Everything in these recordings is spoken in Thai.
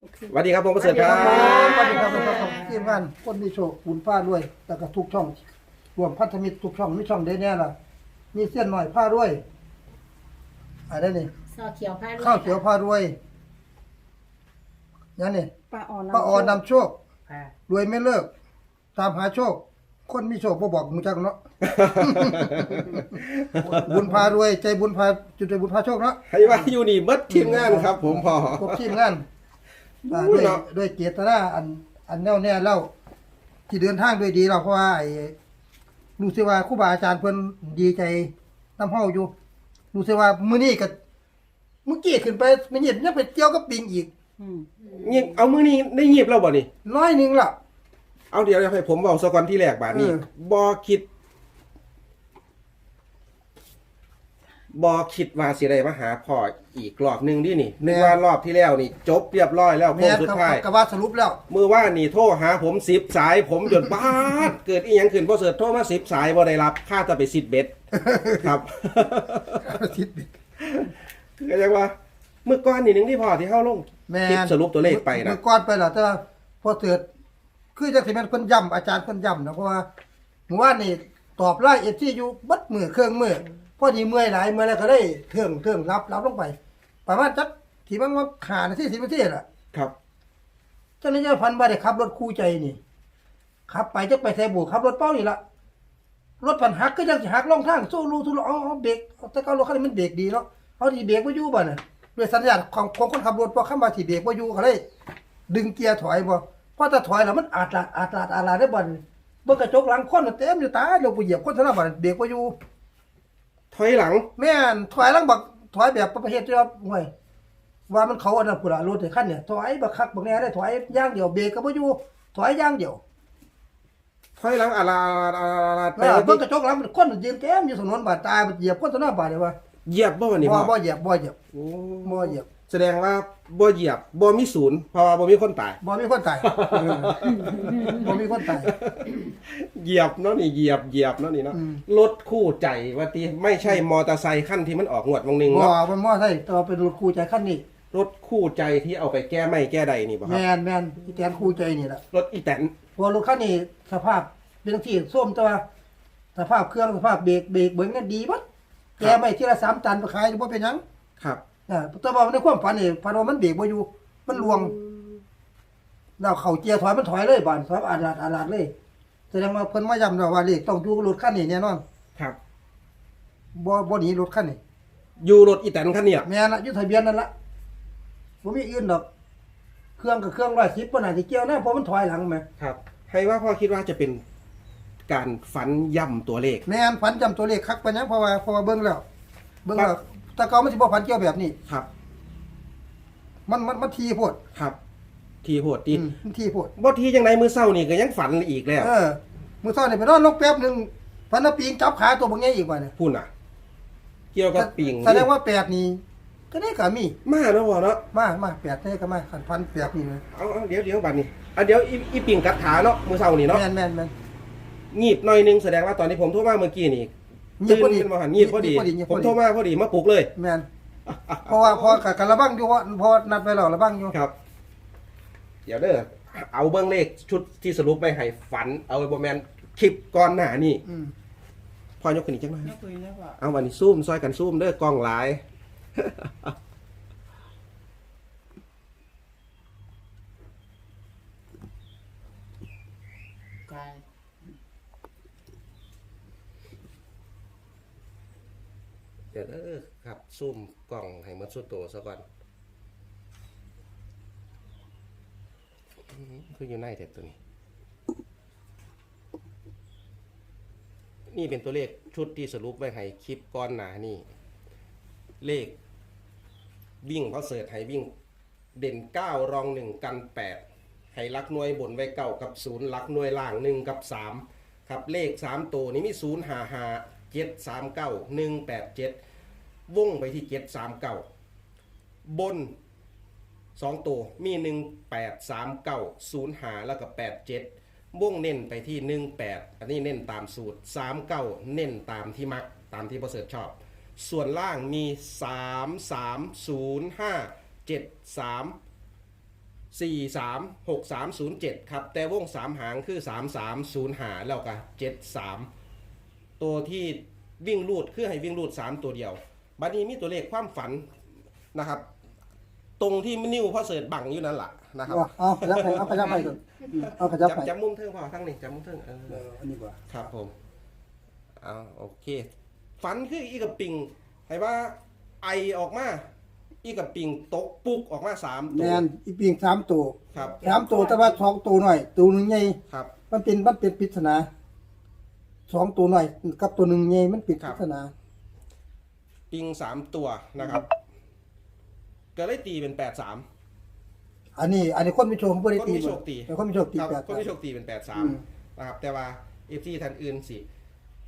สวัสดีครับผมประเสริฐครับสวัสดีครับสวัสดีครับทีมงานคนมีโชคปูนฟ้าด้วยแต่ก็ทุกช่อง รวมพันธมิตรทุกช่องมีช่องได้แน่ล่ะ มีเส้นหน่อยผ้าด้วยอะไรนี่ซอเขียวผ้าข้าวเขียวผ้ารวยนั่นนี่ป้าออนป้าออนนำโชครวยไม่เลิก ตามหาโชค คนมีโชคบ่บอกมึงจักเนาะบุญพารวยใจบุญพาจุดใจบุญพาโชคเนาะให้ว่าอยู่นี่เบิดทีมงานครับ ผมพอครบทีมงาน อ่าอุ้ด้วยยเนาะ ด้วยเจตนาอันอันแน่วแน่เล่าที่เดินทางด้วยดีเราเพราะว่าไอ้รู้สึกว่าครูบาอาจารย์เพิ่นดีใจนำเฮาอยู่รู้สึกว่ามื้อนี้ก็เมื่อกี้ขึ้นไปมันเห็นยังไปเที่ยวกับปิงอีกอืมเงียบเอามือนี้ได้เงียบแล้วบ่นี่ร้อยหนึงล่ะ เอาเดี๋ยวให้ผมบอกสก่อนที่แรกบาทนี้เออบอคิด บอคิดว่าสิได้มาหาพ่ออีกรอบหนึงดินี่นึกว่ารอบที่แล้วนี่ จบเรียบร้อยแล้วโค้แม่งนสุดครับท้าย ก็ว่าสรุปแล้วมือว่านี่โทรหาผมสิบสาย ผมหยุดบ้าด เกิดอีหยังขึ้นพอเสิร์ชโทรมาสิบสายบ่ได้รับค่าจะไปสิบเบ็ด ครับ ทิศบิดก็ยังว่าเมื่อก่อนนี่หนึ่งที่พอที่เข้าลงแม่คลิปนสรุปตัวเลขไปนะเมื่อก่อนไปแล้วแต่ว่าพอเกิดคือจังสิแม่นเพิ่นย้ำอาจารย์เพิ่นย้ำนะเพราะว่าเมื่อวานนี่ตอบไล่ FT อยู่เบัดมือเครื่องมือ พอดีเมื่อยหลายเมื่อยแล้วก็ได้เทิงเทิงรับรับลงไป ประมาณจักที่มันว่าขานาที10นาทีล่ะครับ เจ้าหน้าที่พันบ่ได้ขับ รถคู่ใจนี่ขับไปจักไปแทบูขับรถเป้านี่ล่ะรถพันหักก็จังสิหักลงทางสู้รูทุลอ๋อเบรกแต่ก็รถคันนี้มันเบรกดีเนาะเอาดีเบรกบ่อยู่บ่น่ะด้วยสัญญาณของของคนขับรถพอเข้ามาที่เบรกบ่อยู่ก็เลยดึงเกียร์ถอยบ่พอถ้าถอยแล้วมันอาดลาดอาดลาดอาดลาดได้บ่นเบิ่งกระจกหลังคนน่ะเต็มอยู่ตายลงไปเหยียบคนเท่านั้นบ่เบรกบ่อยู่ ถอยหลัง แม่นถอยหลังบักถอยแบบประเภทที่ว่าห่วยว่ามันเขาอันนั้นพุ่นล่ะรถไอ้คันเนี่ยถอยบักคักบักแน่ได้ถอยอย่างเดียวเบรกก็บ่อยู่ถอยอย่างเดียวถอยหลังอะไรอะไรเออเบิ่งกระจกหลังมันคนมันยืนเต็มอยู่ถนนบาดตายมันเหยียบคนเท่านั้นบาดเลยว่าเหยียบบ่วันนี้บ่พ่อบ่เหยียบบ่เหยียบโอ้บ่เหยียบ แสดงว่าบ่เหยียบบ่มีศูนย์เพราะว่าบ่มีคนตาย บ่มีคนตายเออบ่มีคนตาย เหยียบเนาะนี่เหยียบเหยียบเนาะนี่เนาะอืม รถคู่ใจว่าติไม่ใช่มอเตอร์ไซค์ขั้นที่มันออกงวดวงหนึงบ่เนาะมันมอไซค์แต่ว่าเป็นรถคู่ใจคันนี้รถคู่ใจที่เอาไปแก้ไม่แก้ใดนี่บ่คแมรับนแมนที่แตนคู่ใจนี่แหละรถอีแตนเพอรถคันนี้สภาพเป็นที่ส้มแตัวาสภาพเครื่องสภาพเบรกเบรกเบิ้งนั่นดีบัดแกไม่ทีละสามตันไปขายบ่เป็นหยังครับ อ่าแต่ว่าในความฝันนี่ฝันว่ามันเบรกบ่อยู่ มันลวงแล้วเข้าเกียร์ถอยมันถอยเลยบานถอยอาดลาดอาดลาดเลยแสดงว่าเพิ่นมาย้ำแล้วว่าเลขต้องอยู่กับรถคันนี้แน่นอนครับบ่บ่หนีรถคันนี้อยู่รถอีแตนคันเนี่ยแม่นละอยู่ทะเบียนนั่นละบ่มีอื่นดอก เครื่องกับเครื่อง110บ่น่าสิเกี่ยวนะเพราะมันถอยหลังแหมครับ ให้ว่าพ่อคิดว่าจะเป็นการฝันย่ำตัวเลขแม่นฝันจำตัวเลขคักปานหยังเพราะว่าเพราะว่าเบิ่งแล้ว เบิ่งแล้ว แต่เก่ามันสิบ่ฝันเกี่ยวแบบนี้ ครับ มันมันมันทีโพดครับ ทีโหดทีอืมมันทีโพดบ่ทีจังไดมือเศร้านี่ก็ยังฝันอีกแล้ว เออมื้อเช้านี่ไปนอนลงแป๊บหนึงฝันว่าปีงจับขาตัวบ่ใหญ่อีกว่าเนี่ยพูดน่ะ เกี่ยวกับปิงแสดงว่าแปดนี่ก็ได้ก็มี มาแล้วบ่เนาะมามาแปดได้ก็มาคันพันแปดนี่นะเอาเอาเดี๋ยวเดี๋ยวบัดนี้อะเดี๋ยวอีอีปิงกัดขาเนาะมือเศร้านี่เนาะแม่นแม่นแม่นงีบหน่อยหนึงแสดงว่าตอนที่ผมโทรมาเมื่อกี้นี่ งีบพอดีตื่นขึ้นมาหันงีบพอดีงีบพอดีงีบพผอมดีโทรมาพอดีมาปลุกเลยแม่นเพราะว่าพอกับกระบังอยู่ว่าพอนัดไปแล้วระบังอยู่ครับ เดี๋ยวเด้อเอาเบื้องเลขชุดที่สรุปไปให้ฝัน เอาไว้บ่แม่นคลิปก่อนหน้านี่อืมพอยกขึ้นอีกจังหน่อยยกคุยแล้วก็เอาวันนี้ซูมซอยกันซูมเด้อกล้องหลายกาย กิดเออครับซูมกล่องให้มันสุดโตซะก่อนคืออยู่ในเท็ดตัวนี้ นี่เป็นตัวเลขชุดที่สรุปไว้ให้คลิปก้อนหนานี่ เลขวิ่งเพราะเสิร์ชให้วิ่งเด่นเก้ารองหนึ่งกันแปดให้ลักหน่วยบนไว้เก่ากับศูนย์ลักหน่วยล่างหนึ่งกับส3ครับเลขสามตัวนี้มีศูนย์ห้าเจ็ดสามเก้าหนึ่งแปดเจ็ด วงไปที่เจ็ดสามเก้าบนสองตัวมีหนึ่งแปดสามเก้าศูนย์หาแล้วก็แปดเจ็ดวงเน้นไปที่หนึ่งแปดอันนี้เน้นตามสูตรสามเก้าเน้นตามที่มักตามที่ประเสริฐชอบ ส่วนล่างมี3 3 0 5 7 3 4 3 6 3 0 7ครับ แต่วง3หางคือ3 3 0หาแล้วก็7 3ตัวที่วิ่งรูดคือให้วิ่งรูด3ตัวเดียว บัดนี้มีตัวเลขความฝันนะครับ ตรงที่นิ้วพ่อเสิร์ชบังอยู่นั่นแหละนะครับเอาเอาขยับไปเอาขยับไปก่อนอืมเอาขยับจับไปจับมุมเทิงพอทั้งนี้จับมุมเทิงเอเออ ออันนี้ว่าครับผมเอาโอเค ฝันคืออีกับปิงให้ว่าไอออกมา อีกับปิงตกปุกออกมาสามตัแมวนอีปิงสามตัวครับสามตัวแต่ว่าสองตัวหน่อย ตัวหนึ่งใหญ่ครับ มันเป็นมันเป็นปริศนาสองตัวหน่อย กับตัวหนึ่งใหญ่มันเป็นปริศนา ปิงสามตัวนะครับ ก็เลยตีเป็นแปดสามอันนี้ อันนี้คนไม่โชคเขาไม่ได้คนตีมีโชคตีแต่คนไม่โชคตีครับแปด คนที่โชคตีเป็นแปดสาอืมมนะครับ แต่ว่าเอฟซีท่านอื่นสิ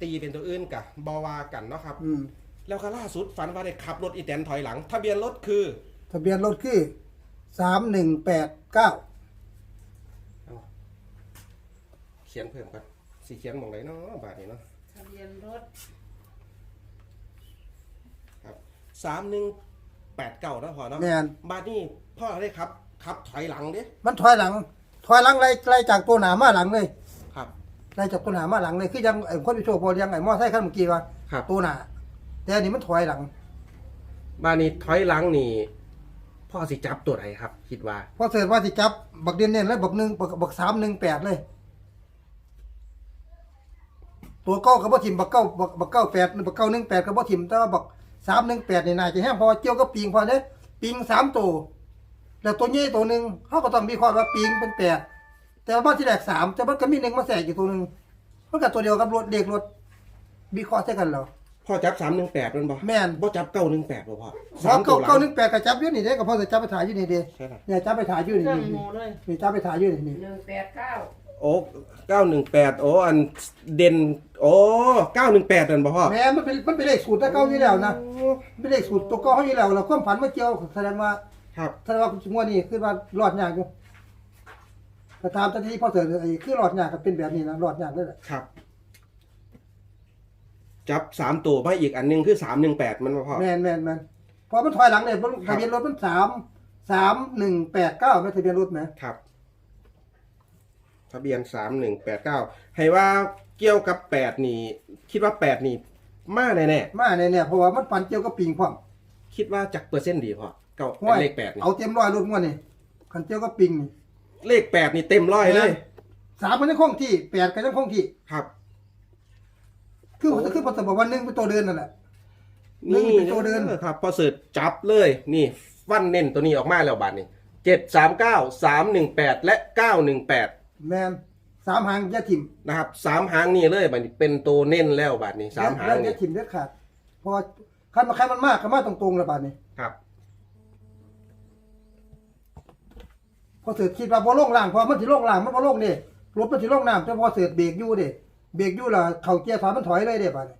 ตีเป็นตัวอื่นกับบอวากันเนาะครับ อืมแล้วก็ล่าสุดฝันว่าได้ขับรถอีแตนถอยหลัง ทะเบียนรถคือทะเบียนรถคือสามหนึ่งแปดเก้าเขียนเพิ่มกันสีเขียนหมองไหนเนาะบาทนี้เนาะทะเบียนรถ ครับ สามหนึ่งแปดเก้านะพอเนาะแมนบาทนี้พ่อได้ครับขับถอยหลังเด้มันถอยหลัง ถอยหลังไล่ไล่จากตัวหนามาหลังเลยครับ ไล่จากตัวหนามาหลังเลยคือยังไอ้คนไม่โชคพอยังไอ้มอไซค์คันเมื่อกี้ว่าครับ ตัวหนาแต่อันนี้มันถอยหลังบาทนี้ถอยหลังนี่พ่อสิจับตัวไหนครับ คิดว่าพอเสร็จว่าสิจับบักเด่นเน่นแล้วบักหนึ่งบักบักสามหนึ่งแปดเลย ตัวเก้ากับบ่ทิมบักเก้าบักบักเก้าแปดบักเก้าหนึ่งแปดกับบ่ทิมแต่ว่าบัก สามหนึ่งแปดนี่นายจะแห้งเพอเกี่ยวกับปิงพอเนี่ยปิงสามตัวแล้วตัวนี้ตัวหนึ่งเขาก็ต้องมีข้อว่าปิงเป็นแปดแต่ว่าที่แรกสามแต่มันก็มีหนึ่งมาแทรกอยู่ตัวหนึ่งมันกับตัวเดียวกับรถเด็กรถมีข้อใช่กันเหรอพ่อจับสามหนึ่งแปดมันบ่แม่นบ่จับเก้าหนึ่งแปดบ่พ่อสามตัเก้าวหลัเก้าหนึ่งแปดกับจับอยู่นี่เด้กับพ่อจะจับไปถ่ายอยู่นี่เด้ใช่ครับเนี่ยจับไปถ่ายอยู่นี่เครื่องนี่โมเลยนี่จับไปถ่ายอยู่นี่นี่หนึ่งแปดเก้า โอ้เก้าหนึ่งแปดโอ้อันเด่นโอ้เก้าหนึ่งแปดนั่นบ่พ่อแหม่มันเป็นมันเป็นเลขสูตรแต่เก้าอยู่แล้วนะมันเป็นเลขสูตรตัวเก้าเขาอยู่แล้วเราความฝันมาเกี่ยวแสดงว่าครับแสดงว่างวดนี้คือว่ารอดยากอยู่แต่ตามตอนที่พ่อเสริไอ้คือรอดยากก็เป็นแบบนี้นะรอดยากเลยแหละครับ จับสามตัวมาอีกอันหนึงคือสามหนึ่งแปดมันบ่พ่อ แมนแมนแมนพอมันถอยหลังเนี่ยมันทะเบียนรถมันสามสามหนึ่งแปดเก้าไม่ทะเบียนรถไหมครับ ทะเบียนสามหนึ่งแปดเก้าให้ว่าเกี่ยวกับแปดนี่ คิดว่าแปดนี่ มาแน่มาเนี่ยเนี่ยเพราะว่ามันฝันเกี่ยวกับปิงพร้อมๆคิดว่าจักเปอร์เซ็นต์ดีพ่อเก้าห้วยเลขแปดนี่เอาเต็มร้อยรถงวดนี่ขันเกี่ยวกับปิงนี่เลขแปดนี่เต็มร้อยเลย สามมันยังคงที่แปดก็ยังคงที่ ครับ คือโอ้คือพอสมบอกว่าหนึ่งเป็นตัวเดินนั่นแหละหนึ่งนี่เป็นตัวเดิน ครับพอสืบจับเลย นี่ฟันเน้นตัวนี้ออกมาแล้วบาทนี่เจ็ดสามเก้าสามหนึ่งแปดและเก้าหนึ่งแปด แมนสามหางอยาถิ่มนะครับสามหางนี่เลยบาทนี้เป็นตัวเน้นแล้วบาทนี้สามหางแล้วอนี่ยาถิ่มเด็ดขาดเพอคันมาคันมันมากก็มาตรงๆแล้วบาดนี้ครับ พอเสือคิดว่าบ่ลงล่างพอมันสิลงล่างมันบ่ลงนี่รถมันสิลงน้ำแต่พอเสือเบรกอยู่เด้เบรกอยู่แล้วเข้าเกียร์ถอยมันถอยเลยเด้บาดนี้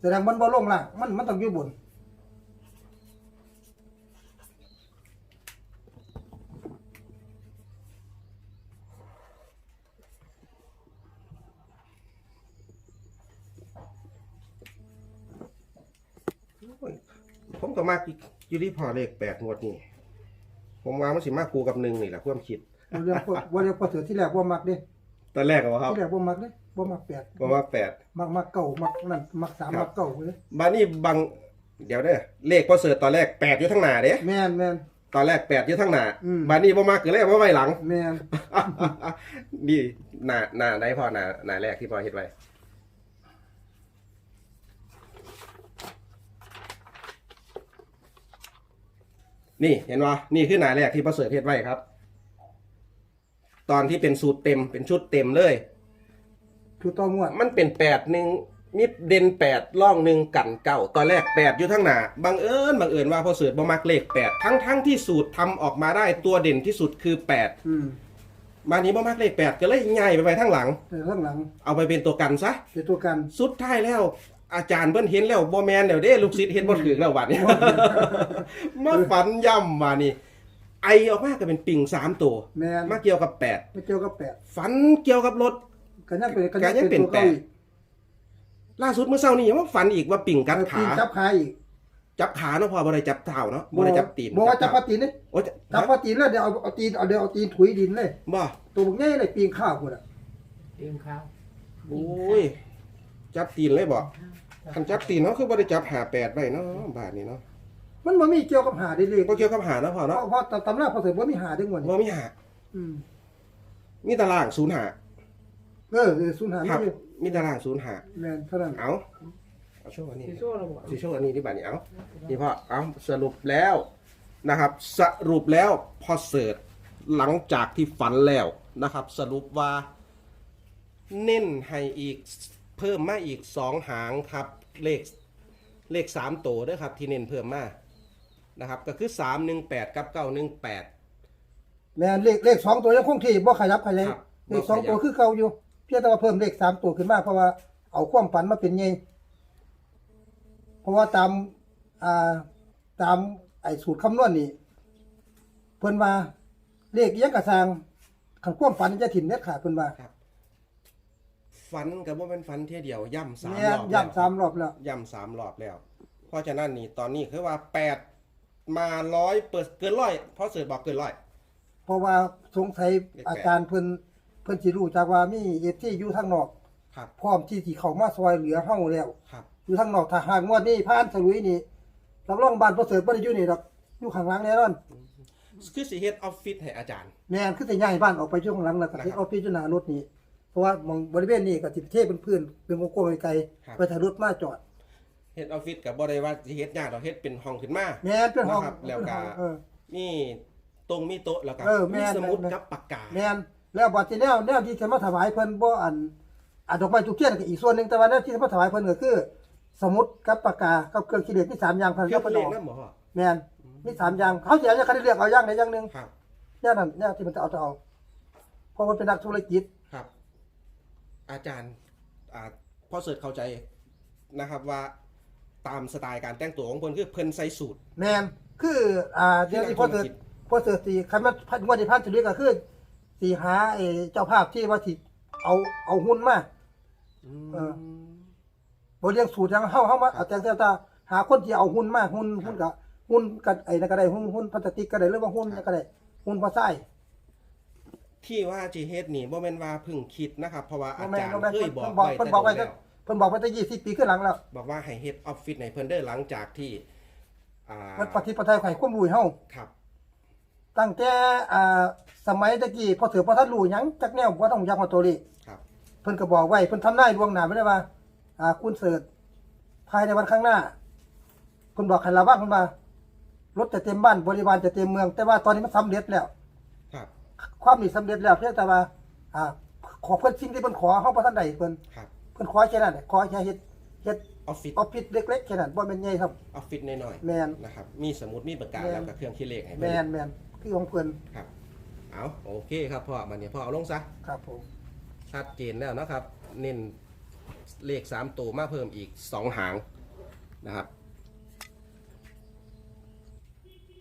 แสดงมันบ่ลงล่างมันมันต้องอยู่บน โอ้ย ผมก็มากอยู่ที่พอเลขแปดงวดนี่ผมว่ามันสิมากคูกับหนึ่งนี่แหละความคิดบ่เรื่องพวกบ่เรื่องพอเสือที่แรกบ่มักเด้ตอนแรกเหรอครับที่แรกบ่มักเด้บ่มักแปดผมว่าแปดมักมักเก่ามักนั่นมักสามครับมักเก่าเด้บานี่บางเดี๋ยวเด้อเลขพอเสิร์ชตอนแรกแปดอยู่ทั้งหน้าเด้แม่นแม่นตอนแรกแปดอยู่ทั้งหน้าอืมบานี่บ่มากคือเลขว่าไว้หลังแม่นนี่หน้าหน้าได้พอหน้าหน้าแรกที่พอเฮ็ดไว้ นี่เห็นว่านี่คือหน้าแรกที่พอเสิร์ชเฮ็ดไว้ครับ ตอนที่เป็นสูตรเต็มเป็นชุดเต็มเลยคือต่องวดมันเป็นแปดหนึ่งมิดเด่นแปดล่องหนึ่งกันเก้าตอนแรกแปดอยู่ทั้งหน้าบังเอิญบังเอิญว่าพอเสิร์ชบ่มักเลขแปดทั้งทั้งที่สูตรทำออกมาได้ตัวเด่นที่สุดคือแปดอืมมานี้บ่มักเลขแปดก็เลยง่ายไปไปทั้งหลัง แต่ข้างหลังเอาไปเป็นตัวกันซะ เป็นตัวกัน สุดท้ายแล้ว อาจารย์เพิ่นเห็นแล้วบ่แมนแล้วเด้ลูกศิษย์เห็นบ่ถึงแล้วบัดนี้ มาฝันย่ำมานี่ ไอออกมาก็เป็นปิ่งสามตัวแม่นมาเกี่ยวกับแปดไม่เกี่ยวกับแปดฝันเกี่ยวกับรถก็ยังเป็นก็ยังเป็นตัวแปเก่าดอีกล่าสุดเมื่อเช้านี้ยังว่าฝันอีกว่าปิ่งกัดปีขานจับขาอีกจับขาเนาะพ่อบ่ได้จับเท้าเนาะบ่ได้จับตีนบอกว่าจับพเท้อตีนนี่โอ้ยจับพอตีนแล้วเดี๋ยวเอาเอาตีนเอาเดี๋ยวเอาตีนถุยดินเลยบ่ตัวบักใหญ่เลยปีนข้าวพุ่นน่ะเตรียมข้าวโอ้ยจับตีนเลยบ่ คันจับตีนเนาะคือบ่ได้จับหาแปดไว้เนาะบาดนี้เนาะมันบ่มีเกี่ยวกับหาได้เลยบ่เกี่ยวกับหาเนาะพ่อเพเนาะราะเพราะตำราพอเสริมบ่มีหาได้หมดบ่มีหาอืมมีตารางศูนย์หาเออเออศูนย์หาครับนี่มีตารางศูนย์หาแม่นเท่านั้นเอาเอาโชว์อันนี้สิโซ่เราบอกสิโชว์อันนี้ที่บาดนี้เอานี่พ่อเอาสรุปแล้วนะครับ สรุปแล้วพอเสิร์ชหลังจากที่ฝันแล้วนะครับ สรุปว่า เน้นให้อีก เพิ่มมาอีกสองหางครับเลขเลขสามตัวด้วยครับที่เน้นเพิ่มมานะครับก็คือสามหนึ่งแปดกับเก้าหนึ่งแปด แม่นเลขเลขสองตัวยังคงที่บ่ขยับขยายครับเลขสองบ่ขยับ ตัวคือเก่าอยู่ เพียงแต่ว่าเพิ่มเลขสามตัวขึ้นมาเพราะว่าเอาความฝันมาเป็นไงเพราะว่าตามอ่าตามไอ้สูตรคำนวณนี่เพิ่นว่าเลขอิหยังกระสร้างคันความฝันจะถิ่นเน็ดขาดเพิ่นว่า ฝันกับว่าเป็นฝันเที่ยเดียวย่ำสามแม่รนอบย้ำสามรอบแล้วย่ำสามรอบแล้ว เพราะฉะนั้นนี่ตอนนี้คือว่าแปดมาร้อยเปิดเกินร้อยเพราะเสิร์ชบอกเกินร้อย เพราะว่าสงสัยเลขแปดอาจารย์เพิ่นเพิ่นสิรู้จากว่ามีเอฟที่อยู่ทางนอกครับพร้อมที่สิเข้ามาซอยเหลือเฮาแล้วครับอยู่ทางนอกถ้าหากงวดนี้ผ่านสลุยนี่รับรองบ้านประเสริฐบ่ได้อยู่นี่ดอกอยู่ข้างหลังแน่นอนคือสีเฮ็ดออฟฟิศให้อาจารย์แม่นคือสิย้ายบ้านออกไปอยู่ข้างหลังแล้วก็สินะครับเอาพิจารณารถนี้ เพราะว่าหมองบริเวณนี้ก็สิเทเป็นพื้นเป็นวงกลมไกลครับ ๆไปถ้ารถมาจอดเฮ็ดออฟฟิศกับบ่ได้ว่าสิเฮ็ดยากดอกเฮ็ดเป็นห้องขึ้นมา แม่นเป็นห้องนะครับแล้วก็ เออ มีตรงมีโต๊ะแล้วก็เออแม่มีนสมุดแม่น กับปากกา แม่นแล้วบัดที่แนวแนวที่จะมาถวายเพิ่นบ่อันอันดอกไม้ทุกเทียนก็อีกส่วนหนึงแต่ว่าแนวที่จะมาถวายเพิ่นก็คือ สมุดกับปากกากับเครื่องคิดเลขที่สามอย่างเพิ่นเกี่ยวเพิ่กับนเลอขอกนั่นบ่พ่อแม่นมีสามอย่างเขาสิเอาอย่างคันเลือกเอาอย่างใดอย่างหนึง ครับแนวนั้นแนวที่มันจะเอาจะเอาเพราะมันเป็นนักธุรกิจครับ อาจารย์อ่าพอเสิร์ชเข้าใจนะครับว่าตามสไตล์การแต่งตัวของเพิ่นคือเพิ่นใส่สูท แมนคืออ่าเดี๋ยวที่พ่อเสือที่นักธุรกิจพ่อเสือสีคันว่าพันงวดที่พันสุดก็คือสีหาไอ้เจ้าภาพที่ว่าที่เอาเอาหุ้นมา เออ บ่เรียงสูตรทางเฮาเฮามาเอาแต่งแต่ตาหาคนที่เอาหุ้นมาหุ้นหุ้นกับหุ้นกับไอ้นั่นก็ได้หุ้นหุ้นพลาสติกก็ได้หรือว่าหุ้นนั่นก็ได้หุ้นพอไส้ ที่ว่าจีเฮ็ดนี่บ่แม่นว่าเพิ่งคิดนะครับ เพราะว่าอาบ่แม่นจารย์บ่แม่นเคยบอกเพิ่นบอกไว้เพิ่นแต่บอกโดไว้นแล้วเพิ่นบอกไว้ตั้ง20ปีขึ้นหลังแล้วบอกว่าให้เฮ็ดออฟฟิศในเพิ่นเด้อหลังจากที่อ่ามันปฏิปไตยไข่ความรู้ให้เฮาครับ ตั้งแต่อ่าสมัยตะกี้พอเสือพอท่านรู้หยังจักแนวบ่ต้องยักมาตัวเลขครับ เพิ่นก็บอกไว้เพิ่นทำนายล่วงหน้าไว้ได้ว่า อ่าคุณเสิร์ชภายในวันข้างหน้าเพิ่นบอกให้ระวังเพิ่นว่ารถจะเต็มบ้านบริวารจะเต็มเมือง แต่ว่าตอนนี้มันสำเร็จแล้วครับ ความนี้สำเร็จแล้วเพียงแต่ว่าอ่า ขอเพิ่นสิ่งที่เพิ่นขอเฮาบ่ทันได้เพิ่นครับเพิ่นขอแค่นั้นแหละขอแค่เฮ็ดเฮ็ดออฟฟิศออฟฟิศเล็กๆแค่นั้นบ่แม่นใหญ่ครับ ออฟฟิศน้อยแม่น ๆนะครับมีสมุดมีปากกาแม่นแล้วก็เครื่องคิดเลขให้แม่เพิ่นนแม่นคือของเพิ่นครับเอาโอเคครับพ่อมันเนี่ยพ่อเอาลงซะครับผม ชัดเจนแล้วนะครับ เน้นเลขสามตัวมาเพิ่มอีกสองหางนะครับ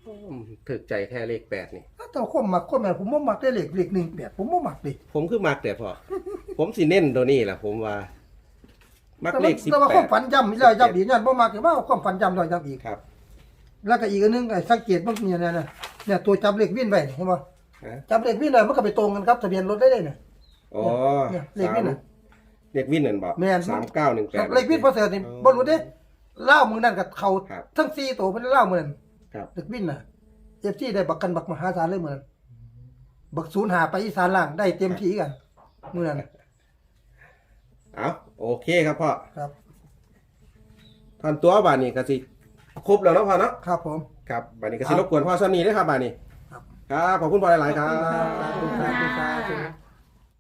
อืมถึกใจแค่เลขแปดนี่ แต่ความมักคนแม่ผมบ่มักได้เลขเลข18ผมบ่มักเด้ผมคือมักแต่พอ ผมสิเน้นตัวนี้แหละผมว่า มักแต่เลว่าขสิบแต่ว่าแปควาดมฝันย้ำอีกแล้วย้ำอีกนั่นบ่มักแต่ว่าความฝันย้ำแล้วย้ำอีก ครับแล้วก็อีกอันหนึงไอ้สังเกตมันเนี่ยนะนะเนี่ยตัวจับเลขวินไว้นี่เห็นบ่ฮะจับเลขวินไว้มันก็ไปตรงกันครับทะเบียนรถได้เลยเนี่ย อ๋อเนี่ยเลขวินน่ะเลขวินนั่นบอกแม่น สามเก้าหนึ่งแปครัดบเลขวินพอเสร็จนี่บ่รู้เด้เล่ามือนั่นกับเขาครับ ทั้ง4ตัวเพิ่นเล่ามือนั่นครับ เลขวินน่ะ FC ได้บักกันบักมหาศาลเลยมื้อนั้นบักศูนย์หาไปอีสานล่างได้เต็มที่กันมื้อนั้นเอาโอเคครับพ่อครับท่านตัวบานนี้ก็สิครบแล้วเนาะพ่อเนาะครับผม ครับบานนี้ก็สิรบกวนพ่อซ้ำนี้ด้วยครับบานนี้ ครับ ครับขอบคุณพ่อหลาย ๆ ครับ ขอบคุณครับขอบคุณครับ